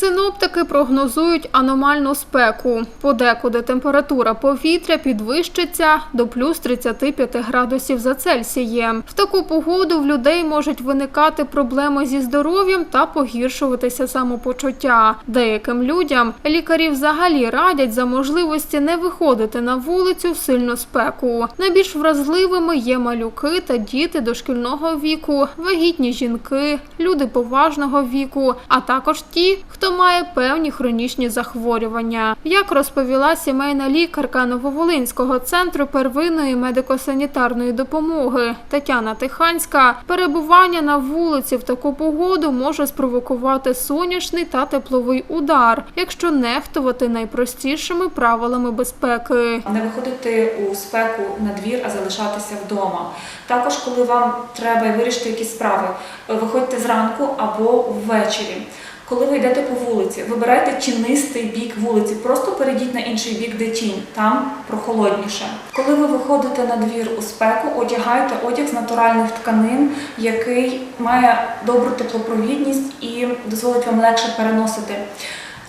Синоптики прогнозують аномальну спеку. Подекуди температура повітря підвищиться до плюс 35 градусів за Цельсієм. В таку погоду в людей можуть виникати проблеми зі здоров'ям та погіршуватися самопочуття. Деяким людям лікарі взагалі радять за можливості не виходити на вулицю в сильну спеку. Найбільш вразливими є малюки та діти дошкільного віку, вагітні жінки, люди поважного віку, а також ті, хто має певні хронічні захворювання. Як розповіла сімейна лікарка Нововолинського центру первинної медико-санітарної допомоги Тетяна Тиханська, перебування на вулиці в таку погоду може спровокувати сонячний та тепловий удар, якщо нехтувати найпростішими правилами безпеки. Не виходити у спеку на двір, а залишатися вдома. Також, коли вам треба вирішити якісь справи, виходьте зранку або ввечері. Коли ви йдете по вулиці, вибирайте чинистий бік вулиці, просто перейдіть на інший бік, де тінь, там прохолодніше. Коли ви виходите на двір у спеку, одягайте одяг з натуральних тканин, який має добру теплопровідність і дозволить вам легше переносити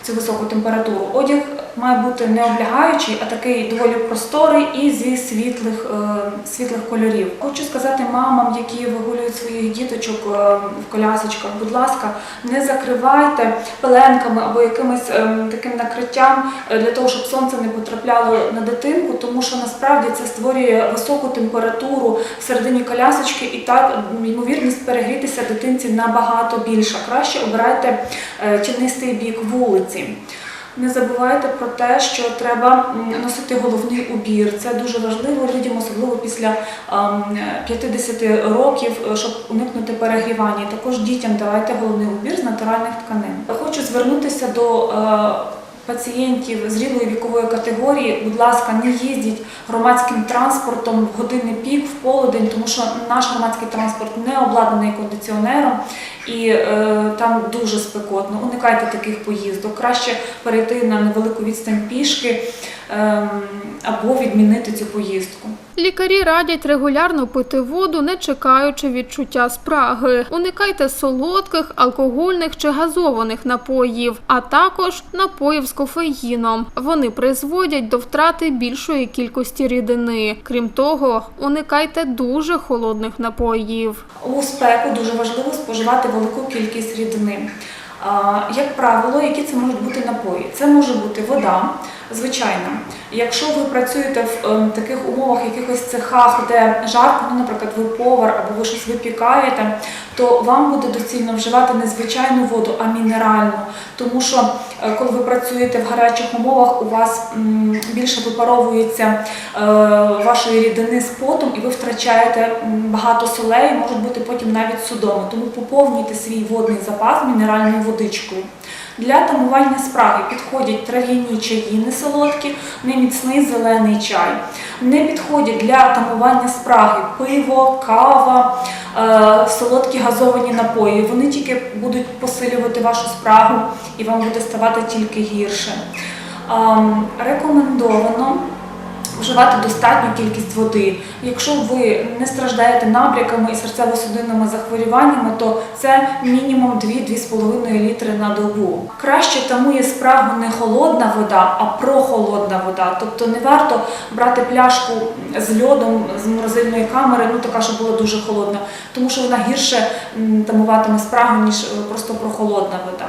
цю високу температуру. Одяг має бути не облягаючий, а такий доволі просторий і зі світлих, е, світлих кольорів. Хочу сказати мамам, які вигулюють своїх діточок е, в колясочках, будь ласка, не закривайте пеленками або якимось е, таким накриттям е, для того, щоб сонце не потрапляло на дитинку, тому що насправді це створює високу температуру всередині колясочки, і так ймовірність перегрітися дитинці набагато більша. Краще обирайте тінистий бік вулиці. Не забувайте про те, що треба носити головний убір. Це дуже важливо людям, особливо після ем, 50 років, щоб уникнути перегрівання. Також дітям давайте головний убір з натуральних тканин. Хочу звернутися до е, пацієнтів зрілої вікової категорії. Будь ласка, не їздіть громадським транспортом в години пік, в полудень, тому що наш громадський транспорт не обладнаний кондиціонером і е, там дуже спекотно. Уникайте таких поїздок. Краще перейти на невелику відстань пішки ем, або відмінити цю поїздку. Лікарі радять регулярно пити воду, не чекаючи відчуття спраги. Уникайте солодких, алкогольних чи газованих напоїв, а також напоїв з кофеїном. Вони призводять до втрати більшої кількості рідини. Крім того, уникайте дуже холодних напоїв. У спеку дуже важливо споживати велику кількість рідини. Як правило, які це можуть бути напої? Це може бути вода, звичайна. Якщо ви працюєте в ем, таких умовах, якихось цехах, де жарко, ну, наприклад, ви повар або ви щось випікаєте, то вам буде доцільно вживати не звичайну воду, а мінеральну. Тому що е, коли ви працюєте в гарячих умовах, у вас більше випаровується е, вашої рідини з потом, і ви втрачаєте багато солей, можуть бути потім навіть судоми. Тому поповнюйте свій водний запас мінеральною водичкою. Для тамування спраги підходять трав'яні чаї несолодкі, неміцний зелений чай. Не підходять для тамування спраги пиво, кава, е, солодкі газовані напої. Вони тільки будуть посилювати вашу спрагу і вам буде ставати тільки гірше. Ем, Рекомендовано вживати достатню кількість води. Якщо ви не страждаєте набряками і серцево-судинними захворюваннями, то це мінімум 2-2,5 літри на добу. Краще тамує спрагу не холодна вода, а прохолодна вода. Тобто не варто брати пляшку з льодом з морозильної камери, ну така, щоб була дуже холодна, тому що вона гірше тамуватиме спрагу, ніж просто прохолодна вода.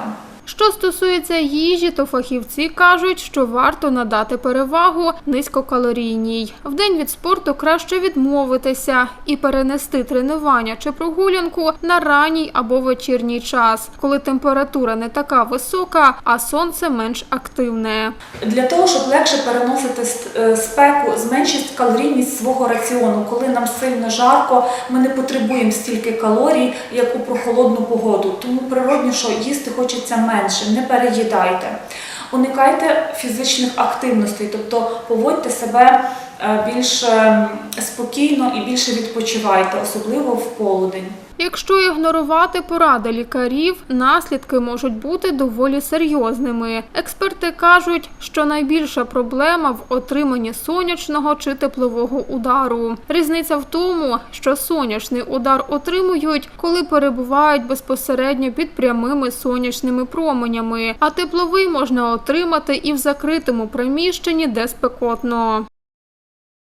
Що стосується їжі, то фахівці кажуть, що варто надати перевагу низькокалорійній. В день від спорту краще відмовитися і перенести тренування чи прогулянку на ранній або вечірній час, коли температура не така висока, а сонце менш активне. Для того, щоб легше переносити е, спеку, зменшіть калорійність свого раціону. Коли нам сильно жарко, ми не потребуємо стільки калорій, як у прохолодну погоду. Тому природно, що їсти хочеться менше, не переїдайте. Уникайте фізичних активностей, тобто поводьте себе більш е, спокійно і більше відпочивайте, особливо в полудень. Якщо ігнорувати поради лікарів, наслідки можуть бути доволі серйозними. Експерти кажуть, що найбільша проблема в отриманні сонячного чи теплового удару. Різниця в тому, що сонячний удар отримують, коли перебувають безпосередньо під прямими сонячними променями, а тепловий можна отримати і в закритому приміщенні, де спекотно.